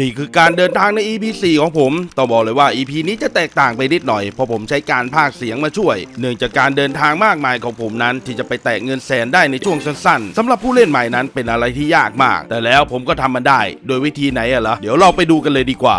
นี่คือการเดินทางใน EP 4 ของผม ต้องบอกเลยว่า EP นี้จะแตกต่างไปนิดหน่อย เพราะผมใช้การพากเสียงมาช่วย เนื่องจากการเดินทางมากมายของผมนั้น ที่จะไปแตะเงินแสนได้ในช่วงสั้นๆสำหรับผู้เล่นใหม่นั้นเป็นอะไรที่ยากมาก แต่แล้วผมก็ทำมันได้ โดยวิธีไหนอะล่ะ เดี๋ยวเราไปดูกันเลยดีกว่า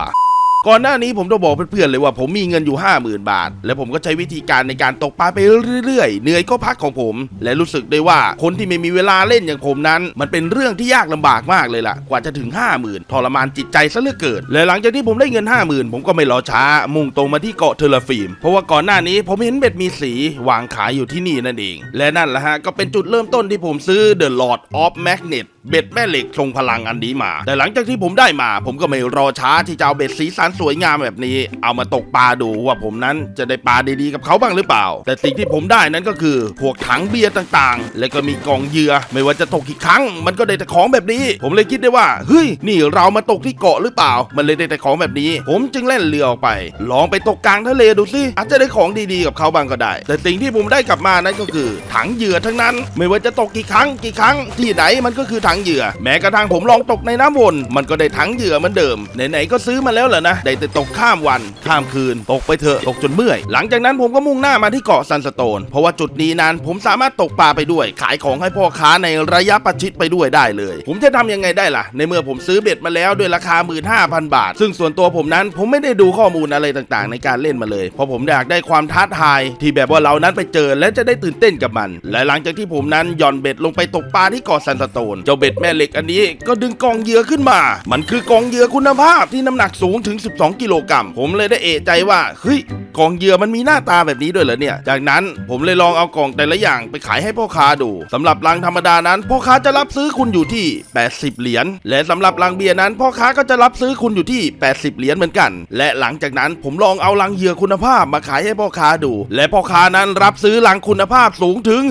ก่อนหน้านี้ผมต้องบอกเพื่อนๆเลยว่าผมมีเงินอยู่ 50,000 บาท และผมก็ใช้วิธีการในการตกปลาไปเรื่อยๆ เหนื่อยก็พักของผม และรู้สึกได้ว่าคนที่ไม่มีเวลาเล่นอย่างผมนั้น มันเป็นเรื่องที่ยากลำบากมากเลยล่ะ กว่าจะถึง 50,000 ทรมานจิตใจซะเหลือเกินและหลังจากที่ผมได้เงิน 50,000 ผมก็ไม่รอช้า มุ่งตรงมาที่เกาะเทอร์ฟิล์มเพราะว่าก่อนหน้านี้ผมเห็นเบ็ดมีสีวางขายอยู่ที่นี่นั่นเอง และนั่นแหละฮะก็เป็นจุดเริ่มต้นที่ผมซื้อ The Lord of Magnet เบ็ดแม่เหล็กทรงพลังอันนี้มา แต่หลังจากที่ผมได้มา ผมก็ไม่รอช้าที่จะเอาเบ็ดสีสันสวยงามแบบนี้ เอามาตกปลาดูว่าผมนั้นจะได้ปลาดีๆกับเขาบ้างหรือเปล่า แต่สิ่งที่ผมได้นั้นก็คือพวกถังเบียร์ต่างๆ และก็มีกองเหยื่อไม่ว่าจะตกกี่ครั้ง มันก็ได้แต่ของแบบนี้ ผมเลยคิดได้ว่าเฮ้ยนี่เรามาตกที่เกาะหรือเปล่า มันเลยได้แต่ของแบบนี้ ผมจึงเล่นเรือออกไป ลองไปตกกลางทะเลดูสิอาจจะได้ของดีๆกับเขาบ้างก็ได้ แต่สิ่งที่ผมได้กลับมานั้นก็คือ ถังเหยื่อทั้งนั้น ไม่ว่าจะตกกี่ครั้งกี่ครั้งที่ไหนมันก็คือถังเหยื่อ แม้กระทั่งผมลองตกในน้ำวน มันก็ได้ถังเหยื่อเหมือนเดิม ไหนๆก็ซื้อมาแล้วเหรอนะ ได้แต่ตกข้ามวัน ข้ามคืน ตกไปเถอะตกจนเมื่อย หลังจากนั้นผมก็มุ่งหน้ามาที่เกาะซันสโตน เพราะว่าจุดนี้นั้นผมสามารถตกปลาไปด้วย ขายของให้พ่อค้าในระยะประชิดไปด้วยได้เลย ผมจะทำยังไงได้ล่ะ ในเมื่อผมซื้อเบ็ดมาแล้วด้วยราคา 15,000 บาท ซึ่งส่วนตัวผมนั้นผมไม่ได้ดูข้อมูลอะไรต่างๆ ในการเล่นมาเลย เพราะผมอยากได้ความท้าทาย ที่แบบว่าเรานั้นไปเจอและจะได้ตื่นเต้นกับมัน และหลังจากที่ผมนั้นหย่อนเบ็ดลงไปตกปลาที่เกาะซันสโตนเจ้าเบดแม่เหล็กอันนี้ก็ดึงกองเหยื่อขึ้นมา มันคือกองเหยื่อคุณภาพที่น้ำหนักสูงถึง 12 กิโลกรัมผมเลยได้เอะใจว่าเฮ้ย กองเหยื่อมันมีหน้าตาแบบนี้ด้วยเหรอเนี่ย จากนั้นผมเลยลองเอากล่องแต่ละอย่างไปขายให้พ่อค้าดูสำหรับลังธรรมดานั้นพ่อค้าจะรับซื้อคุณอยู่ที่ 80 เหรียญและสำหรับลังเบียร์นั้นพ่อค้าก็จะรับซื้อคุณอยู่ที่ 80 เหรียญเหมือนกัน และหลังจากนั้นผมลองเอาลังเหยื่อคุณภาพมาขายให้พ่อค้าดู และพ่อค้านั้นรับซื้อลังคุณภาพสูงถึง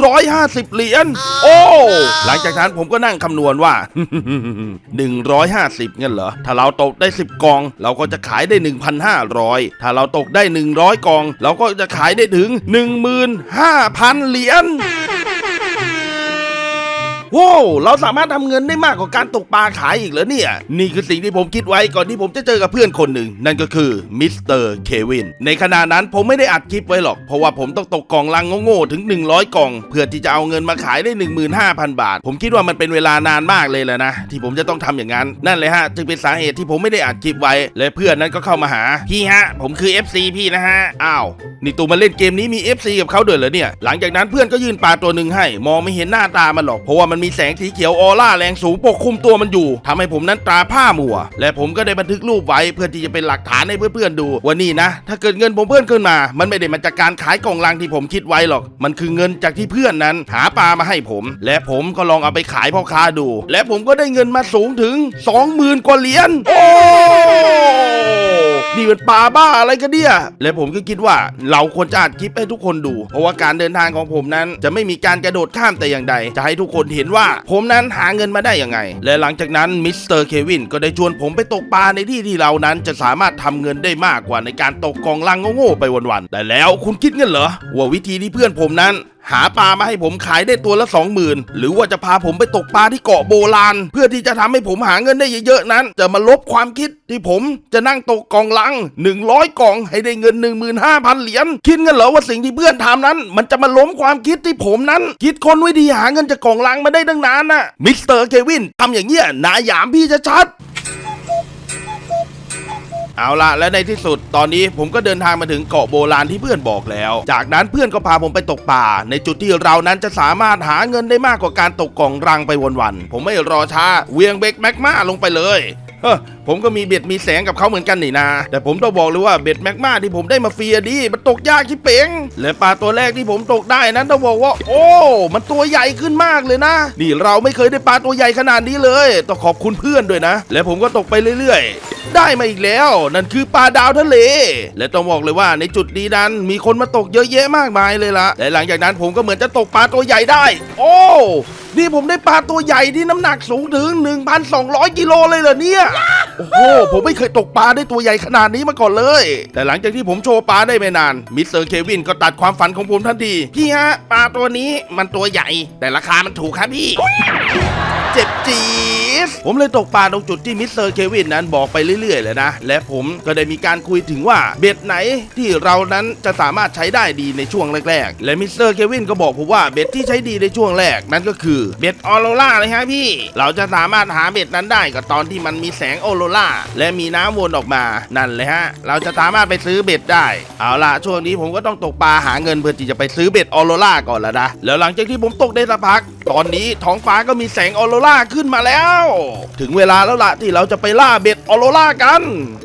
150 เหรียญโอ้หลังจากนั้นผมก็นั่งคำนวณว่า 150เงี้ยเหรอถ้าเราตกได้ 10กอง เราก็จะขายได้ 1,500 ถ้าเราตกได้ 100กอง เราก็จะขายได้ถึง 15,000 เหรียญ ว้าวเราสามารถทำเงินได้มากกว่าการตกปลาขายอีกเหรอเนี่ย นี่คือสิ่งที่ผมคิดไว้ก่อนที่ผมจะเจอกับเพื่อนคนหนึ่ง นั่นก็คือมิสเตอร์เควินในขณะนั้นผมไม่ได้อัดคลิปไว้หรอก เพราะว่าผมต้องตกกล่องลังโง่ๆถึง 100 กล่อง เพื่อที่จะเอาเงินมาขายได้ 15,000 บาท ผมคิดว่ามันเป็นเวลานานมากเลยแหละนะ ที่ผมจะต้องทำอย่างนั้นนั่นเลยฮะจึงเป็นสาเหตุที่ผมไม่ได้อัดคลิปไว้และเพื่อนนั้นก็เข้ามาหาพี่ฮะ ผมคือ FC พี่นะฮะอ้าวนี่ตูมาเล่นเกมนี้มี FC กับเขาด้วยเหรอเนี่ยหลังจากนั้นเพื่อนก็ยื่นปลาตัวหนึ่งให้ มองไม่เห็นหน้าตามันหรอกเพราะว่ามันมีแสงสีเขียวออร่าแรงสูงปกคลุมตัวมันอยู่ทำให้ผมนั้นตราผ้ามัว และผมก็ได้บันทึกรูปไว้เพื่อที่จะเป็นหลักฐานให้เพื่อนๆดูว่านี่นะ ถ้าเกิดเงินผมเพิ่มขึ้นมา มันไม่ได้มาจากการขายกล่องลังที่ผมคิดไว้หรอก มันคือเงินจากที่เพื่อนนั้น หาปลามาให้ผม และผมก็ลองเอาไปขายพ่อค้าดู และผมก็ได้เงินมาสูงถึง 20,000กว่าเหรียญโอ้ นี่มันปลาบ้าอะไรกันเนี่ย และผมก็คิดว่าเราควรจะอัดคลิปให้ทุกคนดู เพราะว่าการเดินทางของผมนั้นจะไม่มีการกระโดดข้ามแต่อย่างใด จะให้ทุกคนเห็นว่า ผมนั้นหาเงินมาได้ยังไง และหลังจากนั้นมิสเตอร์เควินก็ได้ชวนผมไปตกปลาในที่ที่เรานั้นจะสามารถทำเงินได้มากกว่าในการตกกองลังโง่ๆไปวันๆแต่แล้วคุณคิดเงินเหรอว่าวิธีที่เพื่อนผมนั้น หาปลามาให้ผมขายได้ตัวละ20,000หรือว่าจะพาผมไปตกปลาที่เกาะโบราณ เพื่อที่จะทำให้ผมหาเงินได้เยอะๆนั้น จะมาลบความคิดที่ผมจะนั่งตกกองลัง 100กล่องให้ได้เงิน 15,000 เหรียญคิดกันเหรอว่าสิ่งที่เพื่อนทำนั้น มันจะมาล้มความคิดที่ผมนั้น คิดคนไว้ดีหาเงินจากกองลังมาได้ตั้งนานน่ะมิสเตอร์เควินทำอย่างเงี้ยนายหยามพี่ชัดๆ เอาละและในที่สุดตอนนี้ผมก็เดินทางมาถึงเกาะโบราณที่เพื่อนบอกแล้ว จากนั้นเพื่อนก็พาผมไปตกป่า ในจุดที่เรานั้นจะสามารถหาเงินได้มากกว่าการตกกล่องรังไปวันๆผมไม่รอช้าเวียงเบกแมกมาลงไปเลยเฮ้อผมก็มีเบ็ดมีแสงกับเขาเหมือนกันนี่นาแต่ผมต้องบอกเลยว่าเบ็ดแมกมาที่ผมได้มาฟรีดีมันตกยากชิบเป๋งและปลาตัวแรกที่ผมตกได้นั้นต้องบอกว่า โอ้ มันตัวใหญ่ขึ้นมากเลยนะ นี่เราไม่เคยได้ปลาตัวใหญ่ขนาดนี้เลย ต้องขอบคุณเพื่อนด้วยนะ และผมก็ตกไปเรื่อยๆ ได้มาอีกแล้ว นั่นคือปลาดาวทะเล และต้องบอกเลยว่าในจุดนี้นั้นมีคนมาตกเยอะแยะมากมายเลยละและหลังจากนั้นผมก็เหมือนจะตกปลาตัวใหญ่ได้ โอ้นี่ผมได้ปลาตัวใหญ่ที่น้ำหนักสูงถึง 1,200 กิโลเลยเหรอเนี่ย โอ้โห ผมไม่เคยตกปลาได้ตัวใหญ่ขนาดนี้มาก่อนเลย แต่หลังจากที่ผมโชว์ปลาได้ไม่นาน มิสเตอร์เควินก็ตัดความฝันของผมทันที พี่ฮะ ปลาตัวนี้มันตัวใหญ่ แต่ราคามันถูกครับพี่ เจ็บจี๊ ผมเลยตกปลาตรงจุดที่มิสเตอร์เควินนั้นบอกไปเรื่อยๆเลยนะ และผมก็ได้มีการคุยถึงว่าเบ็ดไหนที่เรานั้นจะสามารถใช้ได้ดีในช่วงแรกๆ และมิสเตอร์เควินก็บอกผมว่าเบ็ดที่ใช้ดีในช่วงแรกนั่นก็คือเบ็ดออโรล่าเลยฮะพี่ เราจะสามารถหาเบ็ดนั้นได้ก็ตอนที่มันมีแสงออโรล่าและมีน้ำวนออกมานั่นเลยฮะ เราจะสามารถไปซื้อเบ็ดได้ เอาล่ะช่วงนี้ผมก็ต้องตกปลาหาเงินเพื่อที่จะไปซื้อเบ็ดออโรล่าก่อนแล้วนะแล้วหลังจากที่ผมตกได้สักพักตอนนี้ท้องฟ้าก็มีแสงออโรล่าขึ้นมาแล้ว ถึงเวลาแล้วล่ะที่เราจะไปล่าเบ็ดออโรล่ากัน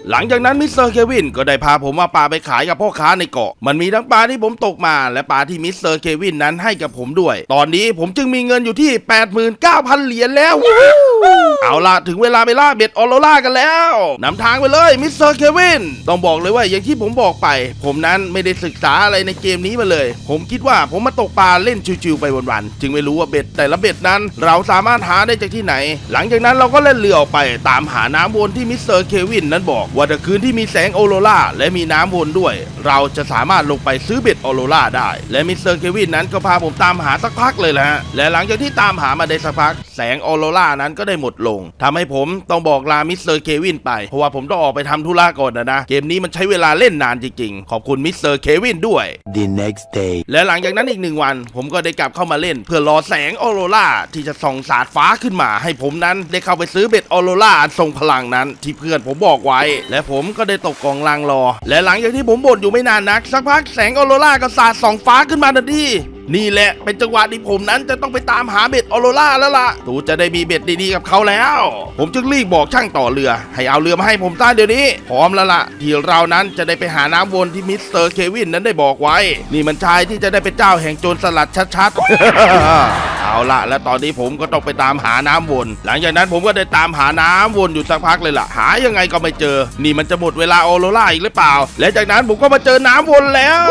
หลังจากนั้นมิสเตอร์เควินก็ได้พาผมมาปลาไปขายกับพ่อค้าในเกาะ มันมีทั้งปลาที่ผมตกมา และปลาที่มิสเตอร์เควินนั้นให้กับผมด้วย ตอนนี้ผมจึงมีเงินอยู่ที่ 89,000 เหรียญแล้ว เอาล่ะถึงเวลาไปล่าเบ็ดออโรล่ากันแล้วนำทางไปเลยมิสเตอร์เควินต้องบอกเลยว่าอย่างที่ผมบอกไป ผมนั้นไม่ได้ศึกษาอะไรในเกมนี้มาเลย ผมคิดว่าผมมาตกปลาเล่นชิวๆไปวันๆจึงไม่รู้ว่าเบ็ดแต่ละเบ็ดนั้นเราสามารถหาได้จากที่ไหน หลังจากนั้นเราก็เล่นเรือออกไปตามหาน้ำวนที่มิสเตอร์เควินนั้นบอก ว่าในคืนที่มีแสงออโรราและมีน้ำวนด้วย เราจะสามารถลงไปซื้อเบ็ดออโรราได้ และมิสเตอร์เควินนั้นก็พาผมตามหาสักพักเลยแหละฮะและหลังจากที่ตามหามาได้สักพัก แสงออโรรานั้นก็ได้หมดลงทำให้ผมต้องบอกลามิสเตอร์เควินไปเพราะว่าผมต้องออกไปทำธุระก่อนนะนะเกมนี้มันใช้เวลาเล่นนานจริงๆ ขอบคุณมิสเตอร์เควินด้วย The next day. และหลังจากนั้นอีกหนึ่งวัน ผมก็ได้กลับเข้ามาเล่น เพื่อรอแสงออโรราที่จะส่องสาดฟ้าขึ้นมา ให้ผมนั้นได้เข้าไปซื้อเบ็ดออโรราอันทรงพลังนั้นที่เพื่อนผมบอกไว้ และผมก็ได้ตกกองลางรอ และหลังจากที่ผมบ่นอยู่ไม่นานนัก สักพักแสงออโรราก็สาดส่องฟ้าขึ้นมาทันทีนี่แหละเป็นจังหวะที่ผมนั้นจะต้องไปตามหาเบ็ดออโรราแล้วล่ะตูจะได้มีเบ็ดดีๆกับเขาแล้ว ผมจึงรีบบอกช่างต่อเรือ ให้เอาเรือมาให้ผมต้าเดี๋ยวนี้ พร้อมแล้วล่ะ ที่เรานั้นจะได้ไปหาน้ำวนที่มิสเตอร์เควินนั้นได้บอกไว้ นี่มันชายที่จะได้เป็นเจ้าแห่งโจรสลัดชัดๆ เอาละและตอนนี้ผมก็ต้องไปตามหาน้ำวน หลังจากนั้นผมก็ได้ตามหาน้ำวนอยู่สักพักเลยล่ะ หายังไงก็ไม่เจอ นี่มันจะหมดเวลาออโรราอีกหรือเปล่า และจากนั้นผมก็มาเจอน้ำวนแล้ว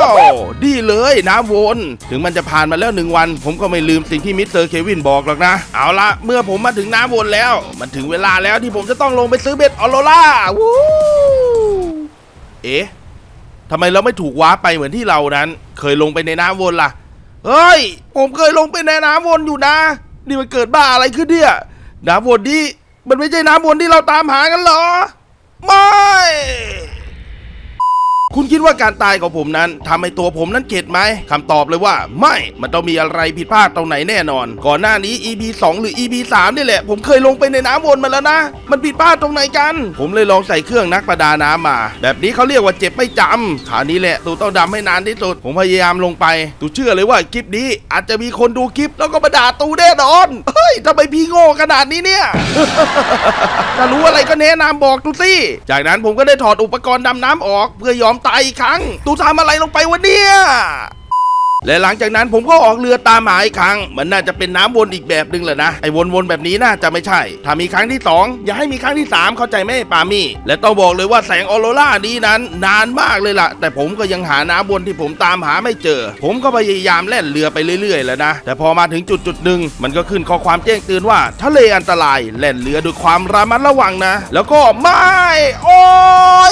ดีเลยน้ำวน ถึงมันจะผ่านมาแล้วหนึ่งวัน ผมก็ไม่ลืมสิ่งที่มิสเตอร์เควินบอกหรอกนะ เอาละเมื่อผมมาถึงน้ำวนแล้ว มันถึงเวลาแล้วที่ผมจะต้องลงไปซื้อเบ็ดออโรราวู้เอ๊ะทำไมเราไม่ถูกว้าไปเหมือนที่เรานั้น เคยลงไปในน้ำวนล่ะ เฮ้ย ผมเคยลงไปในน้ำวนอยู่นะ นี่มันเกิดบ้าอะไรขึ้นเนี่ยน้ำวนนี่มันไม่ใช่น้ำวนที่เราตามหากันเหรอ ไม่ คุณคิดว่าการตายของผมนั้นทำให้ตัวผมนั้นเข็ดไหมคำตอบเลยว่า ไม่ มันต้องมีอะไรผิดพลาดตรงไหนแน่นอน ก่อนหน้านี้ EP 2 หรือ EP 3นี่แหละ ผมเคยลงไปในน้ำวนมาแล้วนะ มันผิดพลาดตรงไหนกัน ผมเลยลองใส่เครื่องนักประดาน้ำมา แบบนี้เขาเรียกว่าเจ็บไม่จำคราวนี้แหละตูต้องดำให้นานที่สุด ผมพยายามลงไป ตูเชื่อเลยว่าคลิปนี้ อาจจะมีคนดูคลิปแล้วก็มาด่าตูแน่นอนเฮ้ยทำไมพี่โง่ขนาดนี้เนี่ยถ้ารู้อะไรก็แนะนำบอกตูสิจากนั้นผมก็ได้ถอดอุปกรณ์ดำน้ำออก เพื่อยอมตายอีกครั้ง ตูทำอะไรลงไปวะเนี่ย และหลังจากนั้นผมก็ออกเรือตามหาอีกครั้ง มันน่าจะเป็นน้ำวนอีกแบบหนึ่งแหละนะไอ้วนๆแบบนี้น่าจะไม่ใช่ ถ้ามีครั้งที่สองอย่าให้มีครั้งที่สามเข้าใจไหมปามี่ และต้องบอกเลยว่าแสงออโรรานี้นั้น นานมากเลยล่ะ แต่ผมก็ยังหาน้ำวนที่ผมตามหาไม่เจอ ผมก็พยายามแล่นเรือไปเรื่อยๆแล้วนะ แต่พอมาถึงจุดจุดๆหนึ่งมันก็ขึ้นข้อความแจ้งเตือนว่าทะเลอันตรายแล่นเรือด้วยความระมัดระวังนะ แล้วก็ไม่โอ้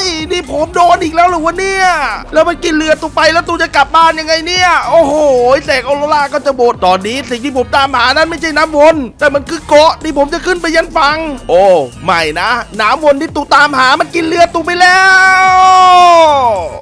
ยนี่ผมโดนอีกแล้วหรอวะเนี่ยแล้วมันกินเรือตูไปแล้วตูจะกลับบ้านยังไงเนี่ยโอ้โหแสงออโรราก็จะโบดตอนนี้สิ่งที่ผมตามหานั้นไม่ใช่น้ำวน แต่มันคือเกาะที่ผมจะขึ้นไปยันฝั่งโอ้ไม่นะ น้ำวนที่ตูตามหามันกินเรือตูไปแล้ว